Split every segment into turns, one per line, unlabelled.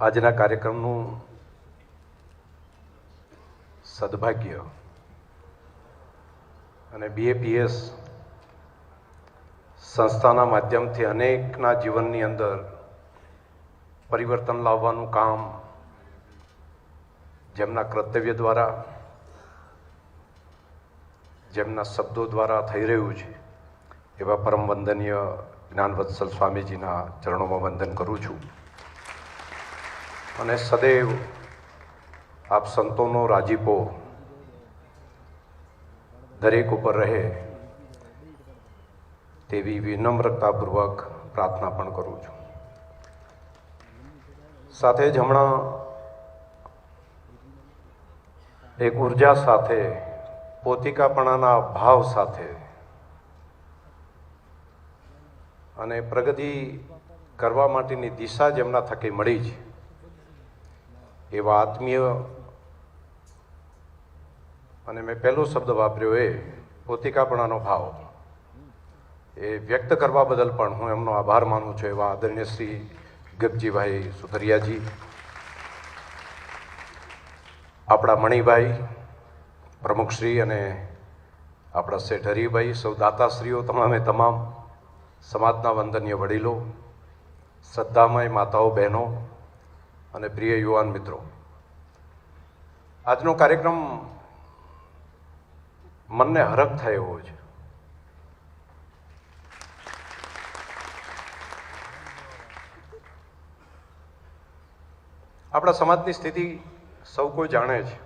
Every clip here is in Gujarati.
આજના કાર્યક્રમનું સદભાગ્ય અને બીએપીએસ સંસ્થાના માધ્યમથી અનેકના જીવનની અંદર પરિવર્તન લાવવાનું કામ જેમના કર્તવ્ય દ્વારા, જેમના શબ્દો દ્વારા થઈ રહ્યું છે, એવા પરમ વંદનીય જ્ઞાનવત્સલ સ્વામીજીના ચરણોમાં વંદન કરું છું. અને સદૈવ આપ સંતોનો રાજીપો દરેક ઉપર રહે તેવી વિનમ્રતાપૂર્વક પ્રાર્થના પણ કરું છું. સાથે જ હમણાં એક ઊર્જા સાથે, પોતિકાપણાના ભાવ સાથે અને પ્રગતિ કરવા માટેની દિશા જેમના થકી મળી છે એવા આત્મીય અને મેં પહેલો શબ્દ વાપર્યો એ પોતિકાપણાનો ભાવ. એ વ્યક્ત કરવા બદલ પણ હું એમનો આભાર માનું છું એવા આદરણીય શ્રી ગગજીભાઈ સુથરિયાજી, આપણા મણિભાઈ પ્રમુખશ્રી અને આપણા શેઠ હરિભાઈ, સૌ દાતાશ્રીઓ, તમામે તમામ સમાજના વંદનીય વડીલો, શ્રદ્ધામય માતાઓ, બહેનો અને પ્રિય યુવાન મિત્રો, આજનો કાર્યક્રમ મનને હરખ થાય એવો છે. આપણા સમાજની સ્થિતિ સૌ કોઈ જાણે છે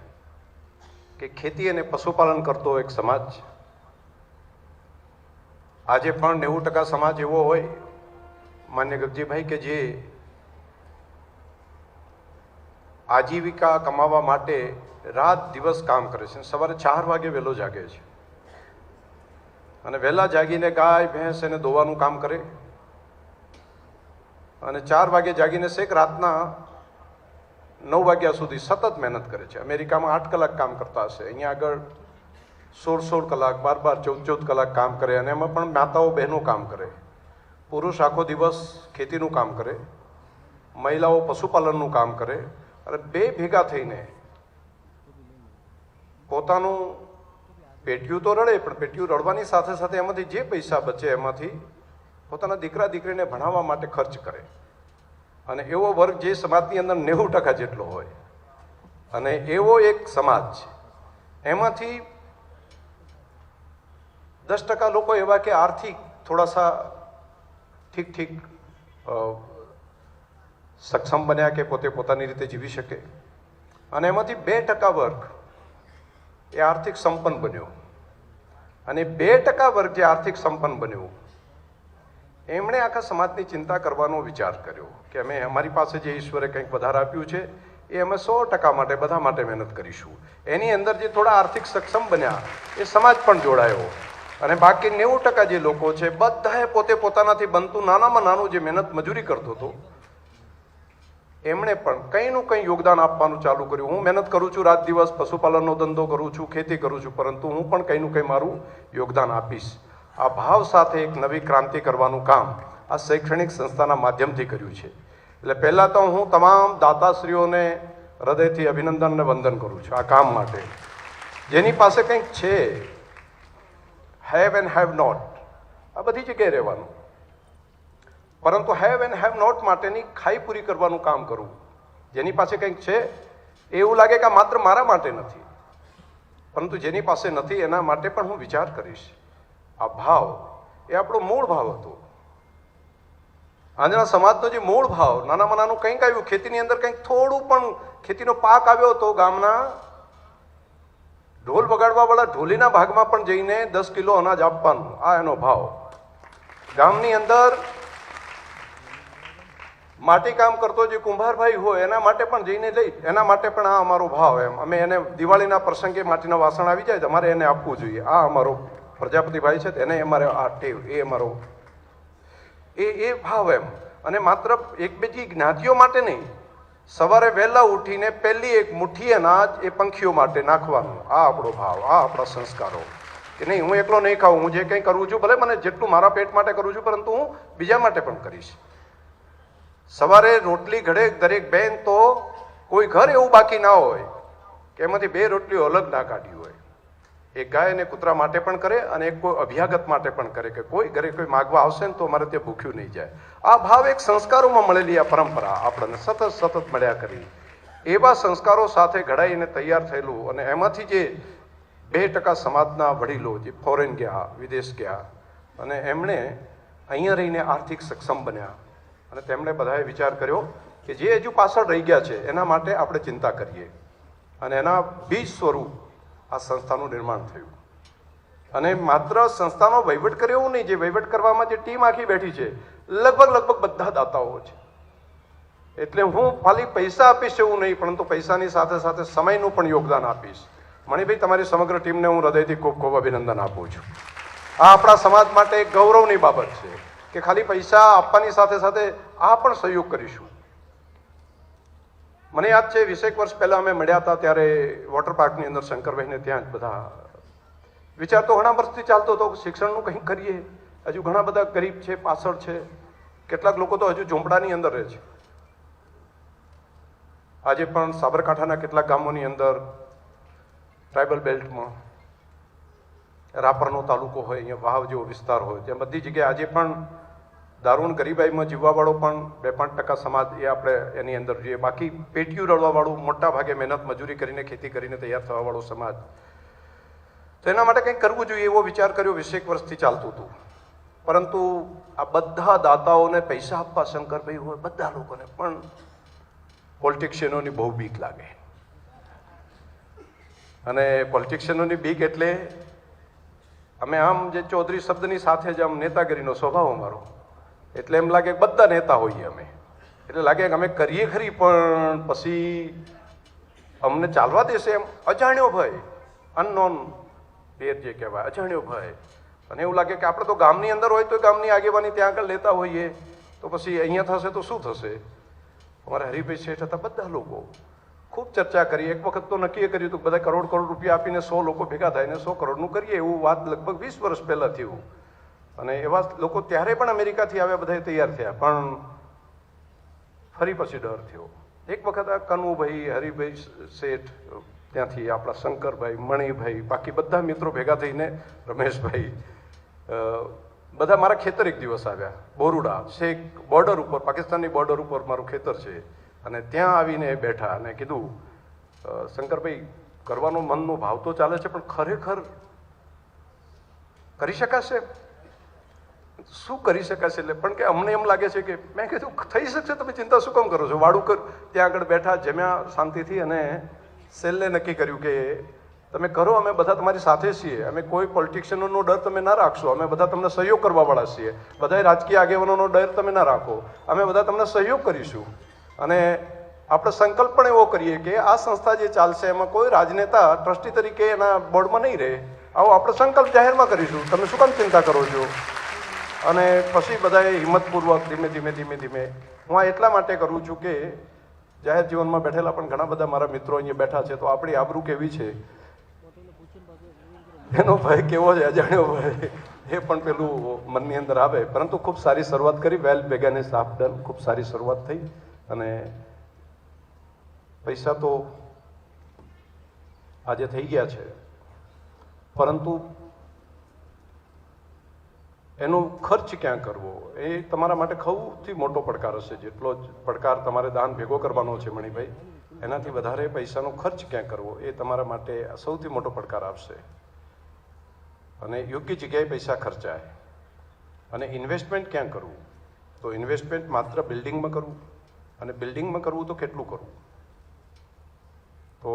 કે ખેતી અને પશુપાલન કરતો એક સમાજ છે. આજે પણ નેવું ટકા સમાજ એવો હોય, માન્ય ગગજીભાઈ, કે જે આજીવિકા કમાવા માટે રાત દિવસ કામ કરે છે સવારે ચાર વાગે વહેલો જાગે છે. અને વહેલા જાગીને ગાય, ભેંસ એને દોવાનું કામ કરે. અને ચાર વાગે જાગીને શેક રાતના નવ વાગ્યા સુધી સતત મહેનત કરે છે. અમેરિકામાં આઠ કલાક કામ કરતા હશે. અહીંયા આગળ સોળ સોળ કલાક, બાર બાર, ચૌદ ચૌદ કલાક કામ કરે અને એમાં પણ માતાઓ, બહેનો કામ કરે. પુરુષ આખો દિવસ ખેતીનું કામ કરે. મહિલાઓ પશુપાલનનું કામ કરે. અને બે ભેગા થઈને. પોતાનું પેટ્યું તો રડે, પણ પેટ્યું રડવાની સાથે સાથે એમાંથી જે પૈસા બચે એમાંથી પોતાના દીકરા દીકરીને ભણાવવા માટે ખર્ચ કરે. અને એવો વર્ગ જે સમાજની અંદર નેવું ટકા જેટલો હોય. અને એવો એક સમાજ છે. એમાંથી દસ ટકા લોકો એવા કે આર્થિક થોડાસા ઠીક ઠીક સક્ષમ બન્યા કે પોતે પોતાની રીતે જીવી શકે. અને એમાંથી બે ટકા વર્ગ એ આર્થિક સંપન્ન બન્યો. અને બે ટકા વર્ગ જે આર્થિક સંપન્ન બન્યો, એમણે આખા સમાજની ચિંતા કરવાનો વિચાર કર્યો કે અમે અમારી પાસે જે ઈશ્વરે કંઈક વધારે આપ્યું છે, એ અમે સો ટકા માટે, બધા માટે મહેનત કરીશું. એની અંદર જે થોડા આર્થિક સક્ષમ બન્યા, એ સમાજ પણ જોડાયો. અને બાકી નેવું ટકા જે લોકો છે, બધાએ પોતે પોતાનાથી બનતું નાનામાં નાનું જે મહેનત મજૂરી કરતો હતો એમણે પણ કંઈનું કંઈ યોગદાન આપવાનું ચાલુ કર્યું. હું મહેનત કરું છું, રાત દિવસ પશુપાલનનો ધંધો કરું છું, ખેતી કરું છું, પરંતુ હું પણ કંઈનું કંઈ મારું યોગદાન આપીશ. આ ભાવ સાથે એક નવી ક્રાંતિ કરવાનું કામ આ શૈક્ષણિક સંસ્થાના માધ્યમથી કર્યું છે. એટલે પહેલાં તો હું તમામ દાતાશ્રીઓને હૃદયથી અભિનંદન અને વંદન કરું છું આ કામ માટે. જેની પાસે કંઈક છે હેવ એન્ડ હેવ નોટ આ બધી જગ્યાએ રહેવાનું. પરંતુ હેવ એન્ડ હેવ નોટ માટેની ખાઈ પૂરી કરવાનું કામ કરવું જેની પાસે કંઈક છે એવું લાગે કે માત્ર મારા માટે નથી. પરંતુ જેની પાસે નથી, એના માટે પણ હું વિચાર કરીશ. આ ભાવ એ આપણો મૂળ ભાવ હતો. આજના સમાજનો જે મૂળ ભાવ, નાનામાં નાનું કંઈક આવ્યું, ખેતીની અંદર કંઈક થોડું પણ ખેતીનો પાક આવ્યો હતો ગામના, ઢોલ વગાડવાવાળા ઢોલીના ભાગમાં પણ જઈને દસ કિલો અનાજ આપવાનું. આ એનો ભાવ. ગામની અંદર માટી કામ કરતો જે કુંભારભાઈ હોય, એના માટે પણ જઈને લઈ એના માટે પણ આ અમારો ભાવ એમ. અમે એને દિવાળીના પ્રસંગે માટીના વાસણ આવી જાય તો અમારે એને આપવું જોઈએ. આ અમારો પ્રજાપતિભાઈ છે તેને અમારે આ ટેવ, એ અમારો એ એ ભાવ એમ. અને માત્ર એક બીજી જ્ઞાતિઓ માટે નહીં, સવારે વહેલા ઉઠીને પહેલી એક મુઠ્ઠી અનાજ એ પંખીઓ માટે નાખવાનું. આ આપણો ભાવ, આ આપણા સંસ્કારો. કે નહીં, હું એકલો નહીં ખાઉં, હું જે કંઈ કરું છું, ભલે મને જેટલું મારા પેટ માટે કરું છું, પરંતુ હું બીજા માટે પણ કરીશ. સવારે રોટલી ઘડે, દરેક બેન તો કોઈ ઘર એવું બાકી ના હોય કે એમાંથી બે રોટલીઓ અલગ ના કાઢી હોય. એક ગાય અને કૂતરા માટે પણ કરે અને એક કોઈ અભ્યાગત માટે પણ કરે કે કોઈ ઘરે કોઈ માગવા આવશે ને તો અમારે ત્યાં ભૂખ્યું નહીં જાય. આ ભાવ એક સંસ્કારોમાં મળેલી આ પરંપરા આપણને સતત સતત મળ્યા કરી. એવા સંસ્કારો સાથે ઘડાઈને તૈયાર થયેલું અને એમાંથી જે બે ટકા સમાજના વડીલો જે ફોરેન ગયા, વિદેશ ગયા અને એમણે અહીંયા રહીને આર્થિક સક્ષમ બન્યા. અને તેમણે બધાએ વિચાર કર્યો કે જે હજુ પાછળ રહી ગયા છે, એના માટે આપણે ચિંતા કરીએ. અને એના બીજ સ્વરૂપ આ સંસ્થાનું નિર્માણ થયું. અને માત્ર સંસ્થાનો વહીવટ કર્યો એવું નહીં, જે વહીવટ કરવામાં જે ટીમ આખી બેઠી છે, લગભગ લગભગ બધા દાતાઓ છે. એટલે હું ખાલી પૈસા આપીશ એવું નહીં, પરંતુ પૈસાની સાથે સાથે સમયનું પણ યોગદાન આપીશ. મણિભાઈ, તમારી સમગ્ર ટીમને હું હૃદયથી ખૂબ ખૂબ અભિનંદન આપું છું. આ આપણા સમાજ માટે ગૌરવની બાબત છે. કે ખાલી પૈસા આપવાની સાથે સાથે આ પણ સહયોગ કરીશું. મને યાદ છે, વીસેક વર્ષ પહેલા અમે મળ્યા હતા ત્યારે વોટર પાર્કની અંદર શંકરભાઈને ત્યાં જ બધા વિચાર તો ઘણા વર્ષથી ચાલતો હતો, શિક્ષણનું કંઈક કરીએ. હજુ ઘણા બધા ગરીબ છે, પાછળ છે. કેટલાક લોકો તો હજુ ઝૂંપડાની અંદર રહે છે. આજે પણ સાબરકાંઠાના કેટલાક ગામોની અંદર ટ્રાઇબલ બેલ્ટમાં રાપરનો તાલુકો હોય, અહીંયા વાવ જેવો વિસ્તાર હોય. ત્યાં બધી જગ્યાએ આજે પણ દારૂણ ગરીબાઈમાં જીવવાવાળો પણ બે પાંચ ટકા સમાજ એ આપણે એની અંદર જોઈએ. બાકી પેટીયું રળવાવાળું મોટા ભાગે મહેનત મજૂરી કરીને ખેતી કરીને તૈયાર થવાવાળો સમાજ. તો એના માટે કંઈક કરવું જોઈએ એવો વિચાર કર્યો વીસેક વર્ષથી ચાલતું હતું. પરંતુ આ બધા દાતાઓને પૈસા આપવા શંકરભાઈ હોય, બધા લોકોને, પણ પોલિટિશિયનોની બહુ બીક લાગે. અને પોલિટિશિયનોની બીક એટલે અમે આમ જે ચૌધરી શબ્દની સાથે જ આમ નેતાગીરીનો સ્વભાવ અમારો. એટલે એમ લાગે બધા નેતા હોઈએ અમે. એટલે લાગે કે અમે કરીએ ખરી, પણ પછી અમને ચાલવા દેશે એમ. અજાણ્યો ભય. અનનોન પેર જે કહેવાય, અજાણ્યો ભય. અને એવું લાગે કે આપણે તો ગામની અંદર હોય તો ગામની આગેવાની ત્યાં આગળ લેતા હોઈએ. તો પછી અહીંયા થશે તો શું થશે? અમારા હરિભાઈ શેઠ હતા બધા લોકો. ખૂબ ચર્ચા કરી. એક વખત તો નક્કી કર્યું હતું બધા કરોડ કરોડ રૂપિયા આપીને સો લોકો ભેગા થાય ને સો કરોડનું કરીએ એવું વાત લગભગ વીસ વર્ષ પહેલાં થયું. અને એવા લોકો ત્યારે પણ અમેરિકાથી આવ્યા બધા તૈયાર થયા. પણ ફરી પછી ડર થયો. એક વખત આ કનુભાઈ, હરિભાઈ શેઠ, ત્યાંથી આપણા શંકરભાઈ, મણિભાઈ, બાકી બધા મિત્રો ભેગા થઈને રમેશભાઈ બધા મારા ખેતર એક દિવસ આવ્યા. બોરુડા, શેખ બોર્ડર ઉપર, પાકિસ્તાનની બોર્ડર ઉપર મારું ખેતર છે. અને ત્યાં આવીને બેઠા અને કીધું શંકરભાઈ, કરવાનો મનનો ભાવ તો ચાલે છે, પણ ખરેખર કરી શકાશે? શું કરી શકાશે એટલે? પણ કે અમને એમ લાગે છે કે મેં કીધું, થઈ શકશે, તમે ચિંતા શું કામ કરો છો? વાડું કર, ત્યાં આગળ બેઠા જમ્યા શાંતિથી અને સેલને નક્કી કર્યું કે, તમે કરો, અમે બધા તમારી સાથે છીએ. અમે કોઈ પોલિટિશિયનોનો ડર તમે ના રાખશો. અમે બધા તમને સહયોગ કરવાવાળા છીએ. બધાય રાજકીય આગેવાનોનો ડર તમે ના રાખો. અમે બધા તમને સહયોગ કરીશું. અને આપણે સંકલ્પ પણ એવો કરીએ કે આ સંસ્થા જે ચાલશે, એમાં કોઈ રાજનેતા, ટ્રસ્ટી તરીકે એના બોર્ડમાં નહીં રહે. આવો આપણે સંકલ્પ જાહેરમાં કરીશું. તમે શું કામ ચિંતા કરો છો? અને પછી બધાએ હિંમતપૂર્વક ધીમે ધીમે ધીમે ધીમે હું આ એટલા માટે કરું છું કે જાહેર જીવનમાં બેઠેલા પણ ઘણા બધા મારા મિત્રો અહીંયા બેઠા છે, તો આપણી આબરૂ કેવી છે? એનો ભય કેવો છે, અજાણ્યો ભય? એ પણ પેલું મનની અંદર આવે. પરંતુ ખૂબ સારી શરૂઆત કરી, વેલ બેગાને સાફ ડન, ખૂબ સારી શરૂઆત થઈ અને પૈસા તો આજે થઈ ગયા છે. પરંતુ એનો ખર્ચ ક્યાં કરવો? એ તમારા માટે સૌથી મોટો પડકાર હશે. જેટલો જ પડકાર તમારે દાન ભેગો કરવાનો છે મણિભાઈ, એનાથી વધારે પૈસાનો ખર્ચ ક્યાં કરવો? એ તમારા માટે સૌથી મોટો પડકાર આપશે અને યોગ્ય જગ્યાએ પૈસા ખર્ચાય. અને ઇન્વેસ્ટમેન્ટ ક્યાં કરવું? તો ઇન્વેસ્ટમેન્ટ માત્ર બિલ્ડિંગમાં કરવું. અને બિલ્ડિંગમાં કરવું તો કેટલું કરવું? તો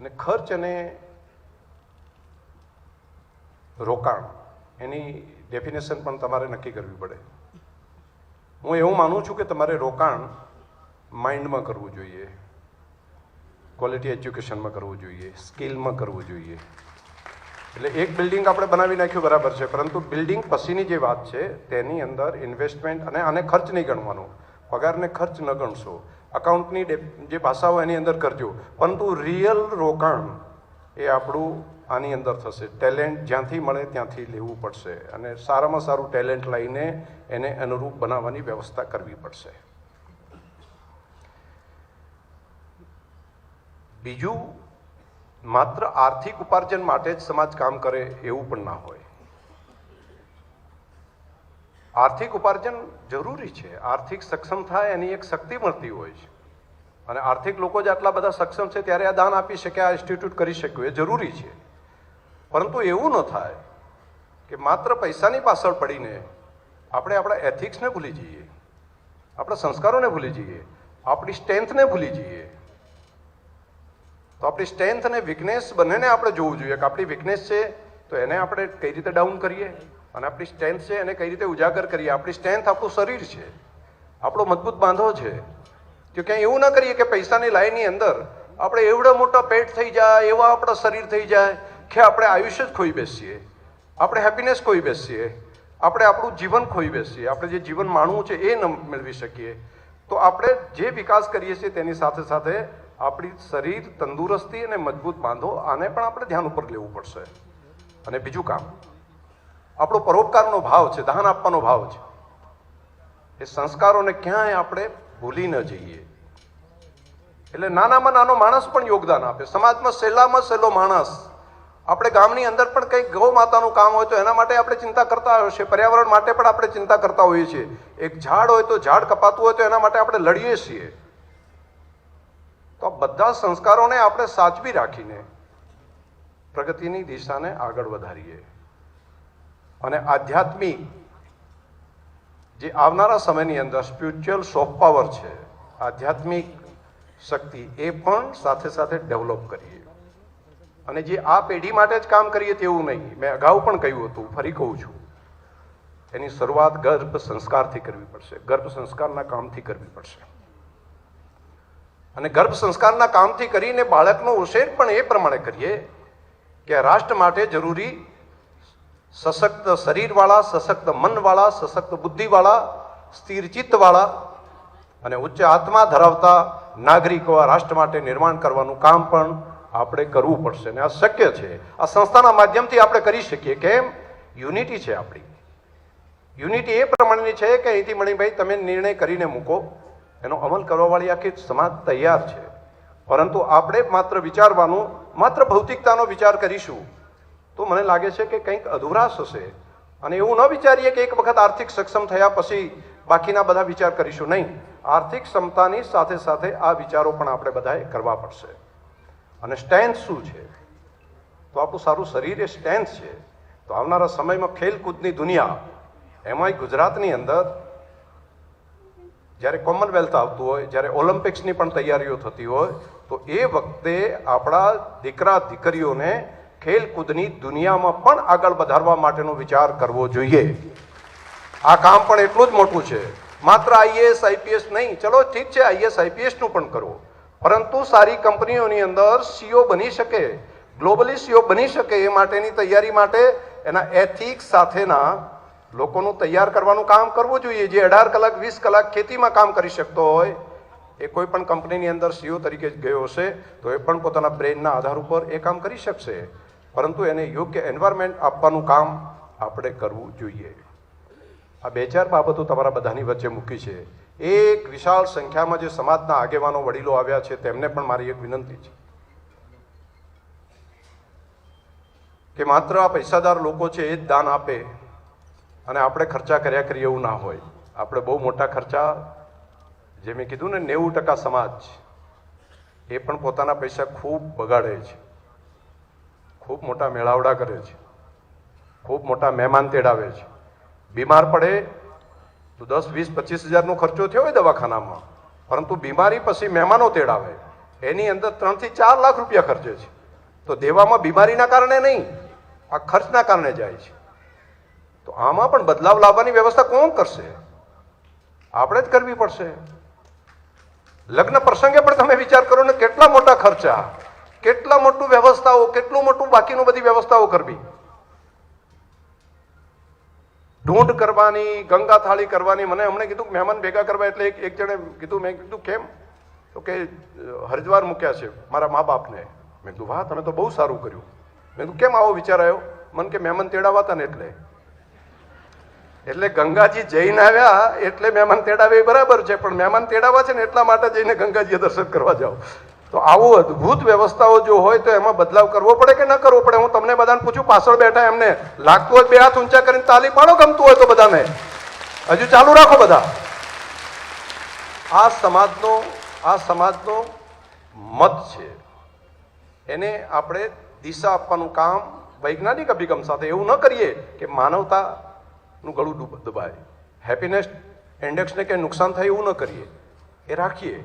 અને ખર્ચ અને રોકાણ. એની ડેફિનેશન પણ તમારે નક્કી કરવી પડે. હું એવું માનું છું કે તમારે રોકાણ માઇન્ડમાં કરવું જોઈએ. ક્વોલિટી એજ્યુકેશનમાં કરવું જોઈએ. સ્કિલમાં કરવું જોઈએ. એટલે એક બિલ્ડિંગ આપણે બનાવી નાખ્યું બરાબર છે, પરંતુ બિલ્ડિંગ પછીની જે વાત છે, તેની અંદર ઇન્વેસ્ટમેન્ટ અને આને ખર્ચ નહીં ગણવાનો. પગારને ખર્ચ ન ગણશો. અકાઉન્ટની જે પાસાઓ એની અંદર કરજો. પરંતુ રિયલ રોકાણ એ આપણું આની અંદર થશે. ટેલેન્ટ જ્યાંથી મળે ત્યાંથી લેવું પડશે અને સારામાં સારું ટેલેન્ટ લઈને એને અનુરૂપ બનાવવાની વ્યવસ્થા કરવી પડશે. બીજું, માત્ર આર્થિક ઉપાર્જન માટે જ સમાજ કામ કરે એવું પણ ના હોય. આર્થિક ઉપાર્જન જરૂરી છે. આર્થિક સક્ષમ થાય એની એક શક્તિ મળતી હોય છે. અને આર્થિક લોકો જ આટલા બધા સક્ષમ છે ત્યારે આ દાન આપી શકે, આ ઇન્સ્ટિટ્યૂટ કરી શક્યું એ જરૂરી છે. પરંતુ એવું ન થાય કે માત્ર પૈસાની પાછળ પડીને આપણે આપણા એથિક્સને ભૂલી જઈએ, આપણા સંસ્કારોને ભૂલી જઈએ, આપણી સ્ટ્રેન્થને ભૂલી જઈએ. તો આપણી સ્ટ્રેન્થ અને વીકનેસ બંનેને આપણે જોવું જોઈએ કે આપણી વીકનેસ છે તો એને આપણે કઈ રીતે ડાઉન કરીએ અને આપણી સ્ટ્રેન્થ છે એને કઈ રીતે ઉજાગર કરીએ. આપણી સ્ટ્રેન્થ આપણું શરીર છે, આપણો મજબૂત બાંધો છે. તો ક્યાંય એવું ના કરીએ કે પૈસાની લાઈનની અંદર આપણે એવડો મોટા પેટ થઈ જાય, એવા આપણા શરીર થઈ જાય કે આપણે આયુષ્ય જ ખોઈ બેસીએ, આપણે હેપીનેસ ખોઈ બેસીએ, આપણે આપણું જીવન ખોઈ બેસીએ, આપણે જે જીવન માણવું છે એ ન મેળવી શકીએ. તો આપણે જે વિકાસ કરીએ છીએ તેની સાથે સાથે આપણી શરીર તંદુરસ્તી અને મજબૂત બાંધો, આને પણ આપણે ધ્યાન ઉપર લેવું પડશે. અને બીજું કામ, આપણો પરોપકારનો ભાવ છે, દાન આપવાનો ભાવ છે. એ સંસ્કારોને ક્યાંય આપણે ભૂલી ન જઈએ. એટલે નાનામાં નાનો માણસ પણ યોગદાન આપે, સમાજમાં સહેલામાં સહેલો માણસ આપણે ગામની અંદર પણ કંઈક ગૌ માતાનું કામ હોય તો એના માટે આપણે ચિંતા કરતા છે પર્યાવરણ માટે પણ આપણે ચિંતા કરતા હોઈએ છીએ. એક ઝાડ હોય તો ઝાડ કપાતું હોય તો એના માટે આપણે લડીએ છીએ. તો આ બધા સંસ્કારોને આપણે સાચવી રાખીને પ્રગતિની દિશાને આગળ વધારીએ. અને આધ્યાત્મિક જે આવનારા સમયની અંદર સ્પિરિચ્યુઅલ સોફ્ટ પાવર છે, આધ્યાત્મિક શક્તિ એ પણ સાથે સાથે ડેવલપ કરીએ. અને જે આ પેઢી માટે જ કામ કરીએ તેવું નહીં. મેં અગાઉ પણ કહ્યું હતું, ફરી કહું છું. એની શરૂઆત ગર્ભ સંસ્કારથી કરવી પડશે. ગર્ભ સંસ્કારના કામથી કરવી પડશે. અને ગર્ભ સંસ્કારના કામથી કરીને બાળકનો ઉછેર પણ એ પ્રમાણે કરીએ કે રાષ્ટ્ર માટે જરૂરી સશક્ત શરીરવાળા, સશક્ત મનવાળા, સશક્ત બુદ્ધિવાળા, સ્થિર ચિત્તવાળા અને ઉચ્ચ આત્મા ધરાવતા નાગરિકો રાષ્ટ્ર માટે નિર્માણ કરવાનું કામ પણ આપણે કરવું પડશે ને આ શક્ય છે. આ સંસ્થાના માધ્યમથી આપણે કરી શકીએ. કેમ? યુનિટી છે આપણી. યુનિટી એ પ્રમાણેની છે કે અહીંથી મણિભાઈ તમે નિર્ણય કરીને મૂકો. એનો અમલ કરવાવાળી આખી સમાજ તૈયાર છે. પરંતુ આપણે માત્ર વિચારવાનું, માત્ર ભૌતિકતાનો વિચાર કરીશું. તો મને લાગે છે કે કંઈક અધુરાશ હશે. અને એવું ન વિચારીએ કે એક વખત આર્થિક સક્ષમ થયા પછી બાકીના બધા વિચાર કરીશું. નહીં. આર્થિક ક્ષમતાની સાથે સાથે આ વિચારો પણ આપણે બધાએ કરવા પડશે. અને સ્ટેન્થ શું છે? તો આપણું સારું શરીર એ સ્ટેન્થ છે. તો આવનારા સમયમાં ખેલકૂદની દુનિયા, એમાંય ગુજરાતની અંદર જ્યારે કોમનવેલ્થ આવતું હોય, જ્યારે ઓલિમ્પિક્સની પણ તૈયારીઓ થતી હોય, તો એ વખતે આપણા દીકરા, દીકરીઓને ખેલકૂદની દુનિયામાં પણ આગળ વધારવા માટેનો વિચાર કરવો જોઈએ. આ કામ પણ એટલું જ મોટું છે. માત્ર આઈએએસ, આઈપીએસ નહીં, ચલો ઠીક છે આઈએસ આઈપીએસનું પણ કરો. પરંતુ સારી કંપનીઓની અંદર સીઓ બની શકે, ગ્લોબલી સીઓ બની શકે એ માટેની તૈયારી માટે એના એથિક્સ સાથેના લોકોનું તૈયાર કરવાનું કામ કરવું જોઈએ. જે અઢાર કલાક, વીસ કલાક ખેતીમાં કામ કરી શકતો હોય, એ કોઈ પણ કંપનીની અંદર સીઓ તરીકે જ ગયો હશે, તો એ પણ પોતાના બ્રેનના આધાર ઉપર એ કામ કરી શકશે. પરંતુ એને યોગ્ય એન્વાયરમેન્ટ આપવાનું કામ આપણે કરવું જોઈએ. આ બે ચાર બાબતો તમારા બધાની વચ્ચે મૂકી છે. એક વિશાળ સંખ્યામાં જે સમાજના આગેવાનો વડીલો આવ્યા છે, તેમને પણ મારી એક વિનંતી છે. કે માત્ર આ પૈસાદાર લોકો છે એ જ દાન આપે અને આપણે ખર્ચા કર્યા કરીએ એવું ના હોય. આપણે બહુ મોટા ખર્ચા, જે મેં કીધું ને, નેવું ટકા સમાજ એ પણ પોતાના પૈસા ખૂબ બગાડે છે. ખૂબ મોટા મેળાવડા કરે છે. ખૂબ મોટા મહેમાન તેડાવે છે. બીમાર પડે તો દસ, વીસ, પચીસ હજારનો ખર્ચો થયો હોય દવાખાનામાં. પરંતુ બીમારી પછી મહેમાનો તેડાવે. એની અંદર ત્રણથી ચાર લાખ રૂપિયા ખર્ચે છે. તો દેવામાં બીમારીના કારણે નહીં, આ ખર્ચના કારણે જાય છે. તો આમાં પણ બદલાવ લાવવાની વ્યવસ્થા કોણ કરશે? આપણે જ કરવી પડશે. લગ્ન પ્રસંગે પણ તમે વિચાર કરો ને કેટલા મોટા ખર્ચા, કેટલા મોટું વ્યવસ્થાઓ, કેટલું મોટું બાકીનું બધી વ્યવસ્થાઓ કરવી. ઢૂંઢ કરવાની, ગંગા થાળી કરવાની, મને હમણે કીધું કે મહેમાન ભેગા કરવા એટલે એક એક જણે કીધું, મેં કીધું, કેમ? તો કે હરિદ્વાર મૂક્યા છે મારા મા બાપને. મેં કીધું, વાહ, તમે તો બહુ સારું કર્યું. મેં કીધું, કેમ આવો વિચાર આવ્યો? મને કે, મહેમાન તેડાવા હતા ને એટલે. એટલે ગંગાજી જઈને આવ્યા, એટલે મહેમાન તેડાવે એ બરાબર છે, પણ મહેમાન તેડાવા છે ને એટલા માટે જઈને ગંગાજીએ દર્શન કરવા જાઓ. તો આવું અદ્ભુત વ્યવસ્થાઓ જો હોય તો એમાં બદલાવ કરવો પડે કે ન કરવો પડે? હું તમને બધાને પૂછું, પાછળ બેઠા એમને લાગતું હોય બે હાથ ઊંચા કરીને તાલી પાડો, ગમતું હોય તો બધાને. હજુ ચાલુ રાખો બધા. આ સમાજનો આ સમાજનો મત છે. એને આપણે દિશા આપવાનું કામ વૈજ્ઞાનિક અભિગમ સાથે એવું ન કરીએ કે માનવતાનું ગળું દબાય. હેપીનેસ ઇન્ડેક્સને કંઈ નુકસાન થાય એવું ન કરીએ. એ રાખીએ.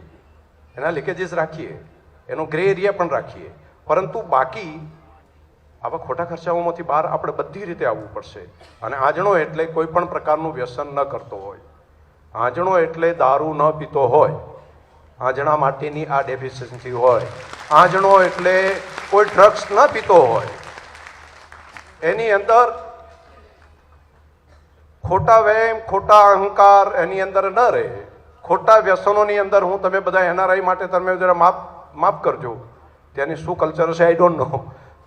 એના લીકેજીસ રાખીએ. એનો ગ્રે એરિયા પણ રાખીએ. પરંતુ બાકી આવા ખોટા ખર્ચાઓમાંથી બહાર આપણે બધી રીતે આવવું પડશે. અને આંજણો એટલે કોઈ પણ પ્રકારનું વ્યસન ન કરતો હોય. આંજણો એટલે દારૂ ન પીતો હોય. આંજણા માટેની આ ડેફિશિયન્સી હોય. આંજણો એટલે કોઈ ડ્રગ્સ ન પીતો હોય. એની અંદર ખોટા વ્યાયામ ખોટા અહંકાર એની અંદર ન રહે. ખોટા વ્યસનોની અંદર હું તમે બધા એનઆરઆઈ માટે તમે જરા માફ માફ કરજો. ત્યાંની શું કલ્ચર છે આઈ ડોન્ટ નો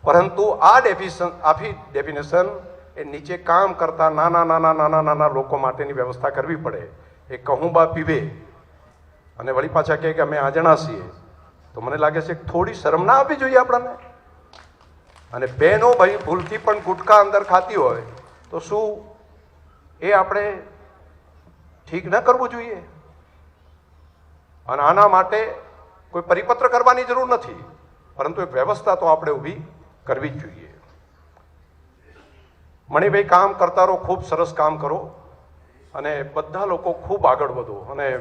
પરંતુ આ ડેફિશન આફી ડેફિનેશન એ નીચે કામ કરતા નાના નાના નાના નાના લોકો માટેની વ્યવસ્થા કરવી પડે. એ કહુંબા પીવે. અને વળી પાછા કહે કે અમે આજણા છીએ. તો મને લાગે છે થોડી શરમ ના આપવી જોઈએ આપણને. અને બહેનો ભાઈ ભૂલથી પણ ગુટખા અંદર ખાતી હોય, તો શું એ આપણે ઠીક ન કરવું જોઈએ? અને આના માટે કોઈ પરિપત્ર કરવાની જરૂર નથી. પરંતુ એક વ્યવસ્થા તો આપણે ઊભી કરવી જ જોઈએ. મણિભાઈ, કામ કરતા રહો ખૂબ સરસ કામ કરો અને બધા લોકો ખૂબ આગળ વધો અને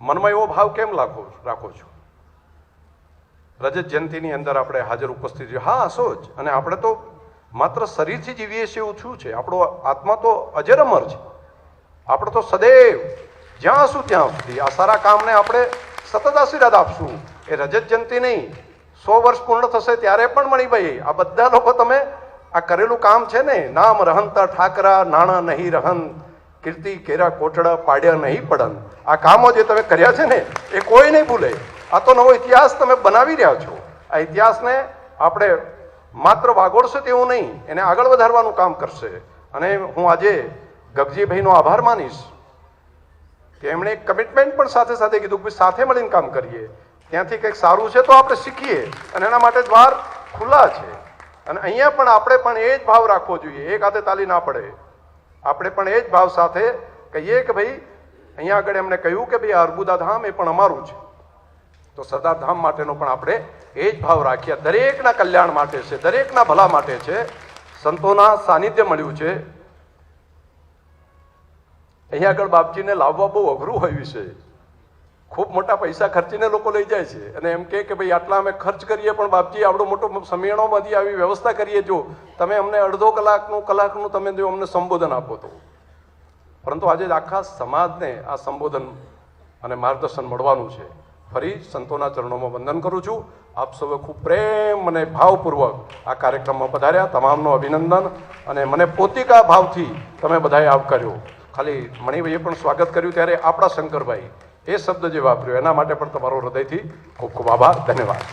મનમાં એવો ભાવ કેમ રાખો રાખો છો? રજત જયંતિની અંદર આપણે હાજર ઉપસ્થિત છીએ હા હશો જ. અને આપણે તો માત્ર શરીરથી જીવીએ છીએ એવું શું છે? આપણો આત્મા તો અજર અમર છે. આપણે તો સદૈવ જ્યાં શું ત્યાં સુધી આ સારા કામને આપણે સતત આશીર્વાદ આપશું. એ રજત જયંતિ નહીં. સો વર્ષ પૂર્ણ થશે ત્યારે પણ મણિભાઈ આ બધા લોકો તમે આ કરેલું કામ છે ને, નામ રહંતા, ઠાકરા, નાણાં નહીં રહન કીર્તિ, કેરા, કોટડા, પાડ્યા નહીં પડન આ કામો જે તમે કર્યા છે ને, એ કોઈ નહીં ભૂલે. આ તો નવો ઇતિહાસ તમે બનાવી રહ્યા છો. આ ઇતિહાસને આપણે માત્ર વાગોળશે તેવું નહીં, એને આગળ વધારવાનું કામ કરશે. અને હું આજે ગગજીભાઈનો આભાર માનીશ. કે એમણે એક કમિટમેન્ટ પણ સાથે સાથે કીધું કે સાથે મળીને કામ કરીએ. ત્યાંથી કંઈક સારું છે તો આપણે શીખીએ. અને એના માટે દ્વાર ખુલ્લા છે. અને અહીંયા પણ આપણે પણ એ જ ભાવ રાખવો જોઈએ. એક હાથે તાલી ના પડે. આપણે પણ એ જ ભાવ સાથે કહીએ કે ભાઈ, અહીંયા આગળ એમણે કહ્યું કે ભાઈ અર્બુદા ધામ એ પણ અમારું છે. તો સરદાર ધામ માટેનો પણ આપણે એ જ ભાવ રાખ્યા દરેકના કલ્યાણ માટે છે, દરેકના ભલા માટે છે. સંતોના સાનિધ્ય મળ્યું છે. અહીંયા આગળ બાપજીને લાવવા બહુ અઘરું હોય છે ખૂબ મોટા પૈસા ખર્ચીને લોકો લઈ જાય છે. અને એમ કે કે ભાઈ, આટલા અમે ખર્ચ કરીએ પણ બાપજી, આવડો મોટો સમિયાણોમાંથી આવી વ્યવસ્થા કરીએ જો, તમે અમને અડધો કલાકનું કલાકનું તમે જો અમને સંબોધન આપો તો. પરંતુ આજે આખા સમાજને આ સંબોધન અને માર્ગદર્શન મળવાનું છે. ફરી સંતોના ચરણોમાં વંદન કરું છું. આપ સૌએ ખૂબ પ્રેમ અને ભાવપૂર્વક આ કાર્યક્રમમાં પધાર્યા. તમામનો અભિનંદન. અને મને પોતિકા ભાવથી તમે બધાએ આવકાર્યો. ખાલી મણિભાઈએ પણ સ્વાગત કર્યું ત્યારે આપણા શંકરભાઈ એ શબ્દ જે વાપર્યો, એના માટે પણ તમારો હૃદયથી ખૂબ ખૂબ આભાર, ધન્યવાદ.